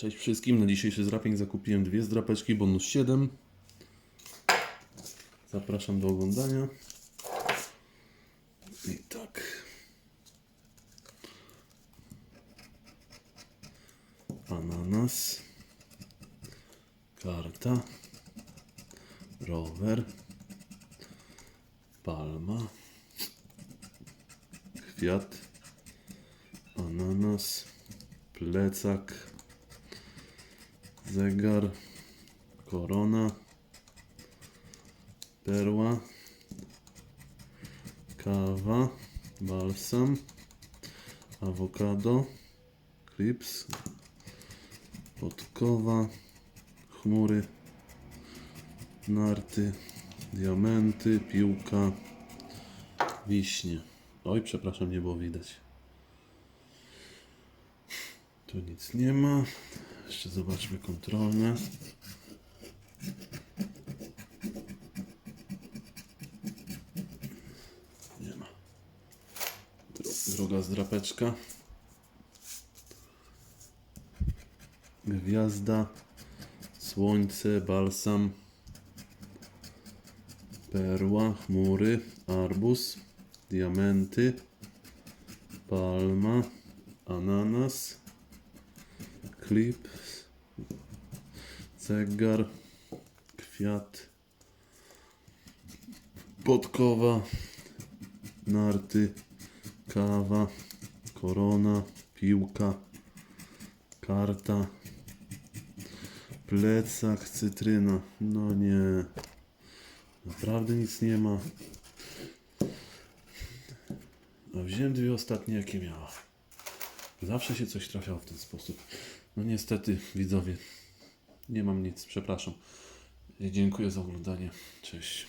Cześć wszystkim. Na dzisiejszy zdraping zakupiłem dwie zdrapeczki, bonus 7. Zapraszam do oglądania. I tak. Ananas. Karta. Rower. Palma. Kwiat. Ananas. Plecak. Zegar. Korona. Perła. Kawa. Balsam. Awokado. Clips. Podkowa. Chmury. Narty. Diamenty. Piłka. Wiśnie. Oj, przepraszam, nie było widać. Tu nic nie ma. Jeszcze zobaczmy kontrolne. Nie ma. Druga zdrapeczka. Gwiazda. Słońce, balsam. Perła, chmury, arbuz, diamenty, palma, ananas, klip, zegar, kwiat, podkowa, narty, kawa, korona, piłka, karta, plecak, cytryna. No nie. Naprawdę nic nie ma. A wziąłem dwie ostatnie, jakie miała. Zawsze się coś trafiało w ten sposób. No niestety, widzowie, nie mam nic, przepraszam. Dziękuję za oglądanie. Cześć.